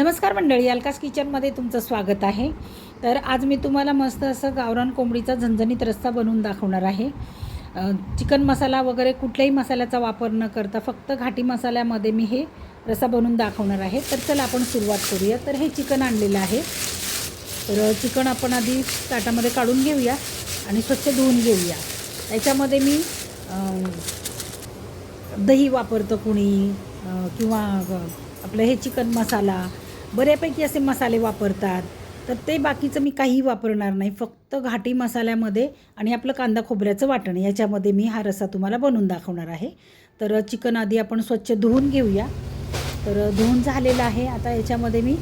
नमस्कार मंडळी अलकास किचनमध्ये तुमचं स्वागत आहे. तर आज मी तुम्हाला मस्त असं गावरान कोंबडीचा झणझणीत रस्ता बनवून दाखवणार आहे. चिकन मसाला वगैरे कुठल्याही मसाल्याचा वापर न करता फक्त घाटी मसाल्यामध्ये मी हे रस्सा बनवून दाखवणार आहे. तर चला आपण सुरुवात करूया. तर हे चिकन आणलेलं आहे. तर चिकन आपण आधी ताटामध्ये काढून घेऊया आणि स्वच्छ धुवून घेऊया. त्याच्यामध्ये मी दही वापरतं कुणी किंवा आपलं हे चिकन मसाला बऱ्यापैकी असे मसाले वापरतात. तर ते बाकीचं मी काही वापरणार नाही. फक्त घाटी मसाल्यामध्ये आणि आपलं कांदा खोबऱ्याचं वाटण याच्यामध्ये मी हा रस्सा तुम्हाला बनवून दाखवणार आहे. तर चिकन आधी आपण स्वच्छ धुवून घेऊया. तर धुवून झालेलं आहे. आता याच्यामध्ये मी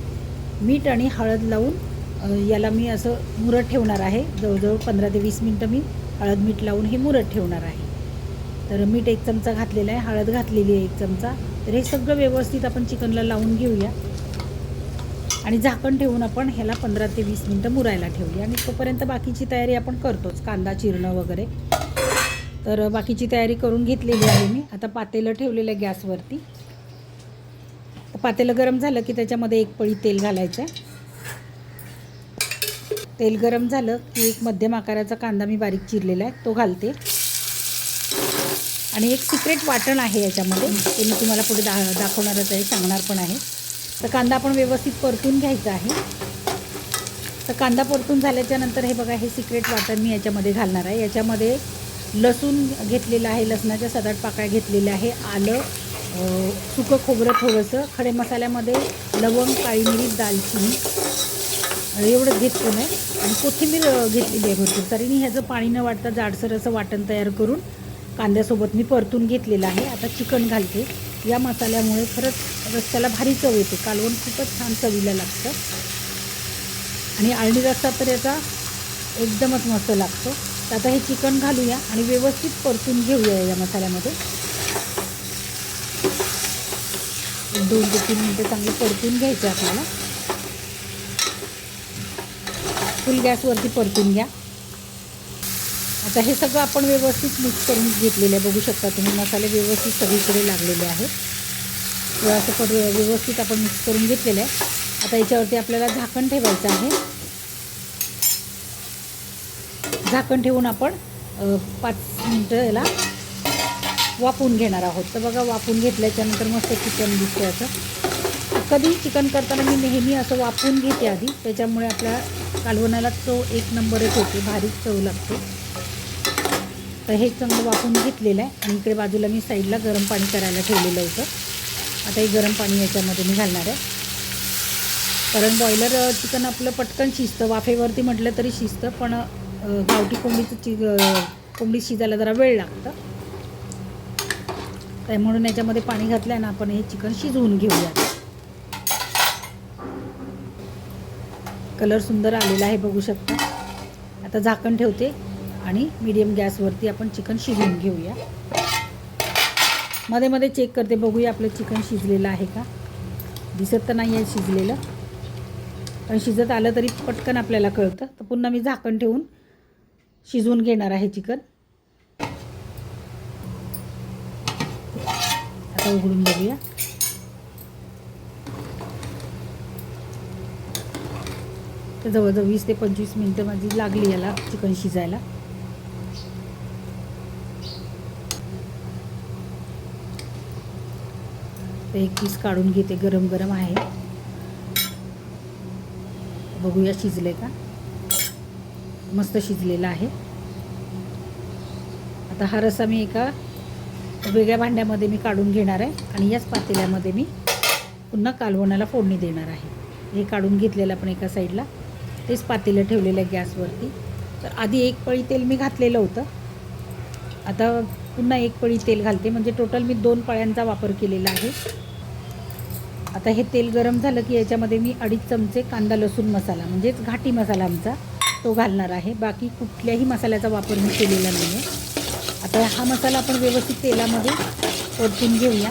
मीठ आणि हळद लावून याला मी असं मुरत ठेवणार आहे. जवळजवळ पंधरा ते वीस मिनटं मी हळद मीठ लावून हे मुरत ठेवणार आहे. तर मीठ एक चमचा घातलेला आहे. हळद घातलेली आहे एक चमचा. तर हे सगळं व्यवस्थित आपण चिकनला लावून घेऊया. आणि झाकण ठेवून आपण ह्याला पंधरा ते वीस मिनटं मुरायला ठेवली. आणि तोपर्यंत बाकीची तयारी आपण करतोच कांदा चिरणं वगैरे. तर बाकीची तयारी करून घेतलेली आहे मी. आता पातेलं ठेवलेलं आहे गॅसवरती. पातेलं गरम झालं की त्याच्यामध्ये एक पळी तेल घालायचं तेल गरम झालं की एक मध्यम आकाराचा कांदा मी बारीक चिरलेला आहे तो घालते. आणि एक सिक्रेट वाटण आहे याच्यामध्ये. ते मी तुम्हाला पुढे दा दाखवणारच आहे सांगणार पण आहे. तर कांदा आपण व्यवस्थित परतून घ्यायचा आहे. तर कांदा परतून झाल्याच्यानंतर हे बघा हे सिक्रेट वाटण मी याच्यामध्ये घालणार आहे. याच्यामध्ये लसूण घेतलेलं आहे लसणाच्या सात आठ पाकळ्या घेतलेल्या आहे. आलं सुकं खोबरं थोडंसं खडे मसाल्यामध्ये लवंग काळी मिरी दालचिनी. एवढं घेतलं नाही आणि कोथिंबीर घेतलेली आहे भरपूर. तरी मी ह्याचं पाणी न वाटता जाडसर असं वाटण तयार करून कांद्यासोबत मी परतून घेतलेलं आहे. आता चिकन घालते. या मसाल्यामुळे खरंच रस्त्याला भारी चव येते. कालवण खूपच छान चवीला लागतं. आणि आळणी रस्सा तर याचा एकदमच मस्त लागतो. तर आता हे चिकन घालूया आणि व्यवस्थित परतून घेऊया या मसाल्यामध्ये. दोन ते तीन मिनटं चांगले परतून घ्यायचे आपल्याला. फुल गॅसवरती परतून घ्या. आता हे सगळं आपण व्यवस्थित मिक्स करून घेतलेलं आहे. बघू शकता तुम्ही मसाले व्यवस्थित सगळीकडे लागलेले आहेत. तर असं पर व्यवस्थित आपण मिक्स करून घेतलेलं आहे. आता याच्यावरती आपल्याला झाकण ठेवायचं आहे. झाकण ठेवून आपण पाच मिनटं याला वापून घेणार आहोत. तर बघा वापून घेतल्याच्यानंतर मस्त चिकन दिसते असं. कधी चिकन करताना मी नेहमी असं वापून घेते आधी. त्याच्यामुळे आपल्या कालवणाला तो एक नंबरच होते भारी चव लागते. तर हे चांगलं वाफवून घेतलेलं आहे. आणि इकडे बाजूला मी साईडला गरम पाणी करायला ठेवलेलं होतं. आता हे गरम पाणी याच्यामध्ये मी घालणार आहे. कारण बॉयलर चिकन आपलं पटकन शिजतं. वाफेवरती म्हटलं तरी शिजतं पण गावठी कोंबडीचं चि कोंबडी शिजायला जरा वेळ लागतं. तर म्हणून याच्यामध्ये पाणी घातलं ना आपण हे चिकन शिजवून घेऊया कलर सुंदर आलेला आहे बघू शकता. आता झाकण ठेवते. आणि मीडियम गॅसवरती आपण चिकन शिजवून घेऊया. मध्ये मध्ये चेक करते बघूया आपलं चिकन शिजलेलं आहे का? दिसत तर नाही आहे शिजलेलं. पण शिजत आलं तरी पटकन आपल्याला कळतं. तर पुन्हा मी झाकण ठेवून शिजवून घेणार आहे चिकन आता उघडून बघूया. तर जवळजवळ वीस ते पंचवीस मिनटं माझी लागली याला चिकन शिजायला. तर एक पीस काढून घेते गरम गरम आहे. बघूया शिजले का? मस्त शिजलेला आहे. आता हा रसा मी एका वेगळ्या भांड्यामध्ये मी काढून घेणार आहे आणि याच पातेल्यामध्ये मी पुन्हा कालवणाला फोडणी देणार आहे. हे काढून घेतलेलं आपण एका साईडला. तेच पातेलं ठेवलेलं आहे गॅसवरती. तर आधी एक पळी तेल मी घातलेलं होतं. आता पुन्हा एक पळी तेल घालते. म्हणजे टोटल मी दोन पळ्यांचा वापर केलेला आहे. आता हे तेल गरम झालं की याच्यामध्ये मी अडीच चमचे कांदा लसूण मसाला म्हणजेच घाटी मसाला आमचा तो घालणार आहे. बाकी कुठल्याही मसाल्याचा वापर मी केलेला नाही आहे आता हा मसाला आपण व्यवस्थित तेलामध्ये परतून घेऊया.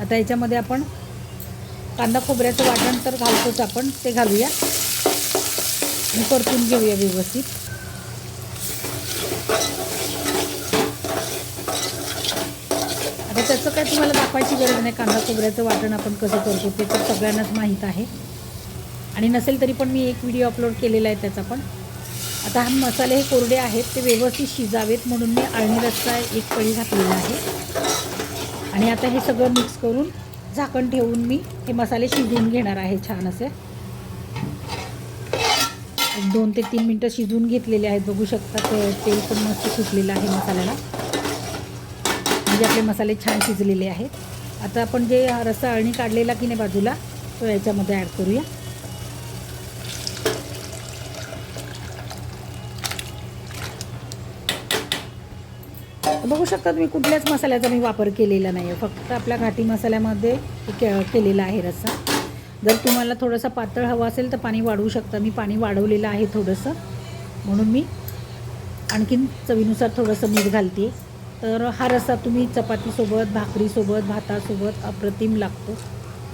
आता याच्यामध्ये आपण कांदा खोबऱ्याचं वाटण तर घालतोच आपण ते घालूया. आणि परतून घेऊया व्यवस्थित. तर त्याचं काय तुम्हाला दाखवायची गरज नाही. कांदा खोबऱ्याचं वाटण आपण कसं करतो ते तर सगळ्यांनाच माहीत आहे. आणि नसेल तरी पण मी एक व्हिडिओ अपलोड केलेला आहे त्याचा पण. आता हा मसाले हे कोरडे आहेत ते व्यवस्थित शिजावेत म्हणून मी अळणी रस्सा एक पळी घातलेला आहे. आणि आता हे सगळं मिक्स करून झाकण ठेवून मी हे मसाले शिजवून घेणार आहे छान असे. दोन ते तीन मिनटं शिजवून घेतलेले आहेत. बघू शकता ते तेल पण मस्त सुटलेलं आहे मसाल्याला. म्हणजे आपले मसाले छान शिजलेले आहेत. आता आपण जे हा रस्सा अळणी काढलेला की नाही बाजूला तो याच्यामध्ये ॲड करूया. बघू शकता तुम्ही कुठल्याच मसाल्याचा मी वापर केलेला नाही आहे फक्त आपल्या घाटी मसाल्यामध्ये के केलेला आहे रस्सा. जर तुम्हाला थोडंसं पातळ हवं असेल तर पाणी वाढवू शकता. मी पाणी वाढवलेलं आहे थोडंसं. म्हणून मी आणखीन चवीनुसार थोडंसं मीठ घालते. तर हा रस्सा तुम्ही चपातीसोबत भाकरीसोबत भातासोबत अप्रतिम लागतो.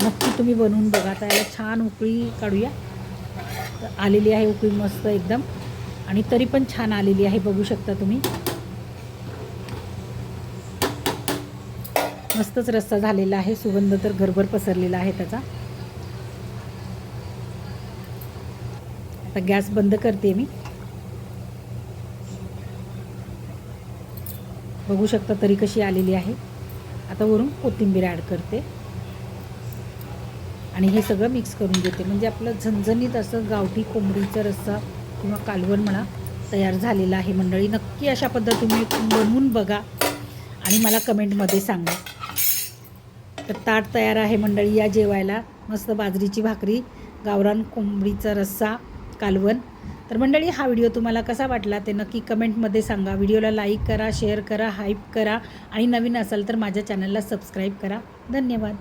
नक्की तुम्ही बनवून बघा. त्याला छान उकळी काढूया. तर आलेली आहे उकळी मस्त एकदम. आणि तरी पण छान आलेली आहे बघू शकता तुम्ही. मस्तच रस्सा झालेला आहे. सुगंध तर घरभर पसरलेला आहे त्याचा. आता गॅस बंद करते मी. बघू शकता तरी कशी आलेली आहे. आता वरून कोथिंबीर ॲड करते. आणि हे सगळं मिक्स करून घेते. म्हणजे आपलं झणझणीत असं गावठी कोंबडीचा रस्सा किंवा कालवण म्हणा तयार झालेला आहे मंडळी. नक्की अशा पद्धतीने बनवून बघा आणि मला कमेंटमध्ये सांगा. तर ताट तयार आहे मंडळी या जेवायला. मस्त बाजरीची भाकरी गावरान कोंबडीचा रस्सा कालवण तर मंडळी हा व्हिडिओ तुम्हाला कसा वाटला ते नक्की कमेंटमध्ये सांगा. व्हिडिओला लाईक करा शेअर करा हाईप करा आणि नवीन असाल तर माझ्या चॅनलला सबस्क्राईब करा. धन्यवाद.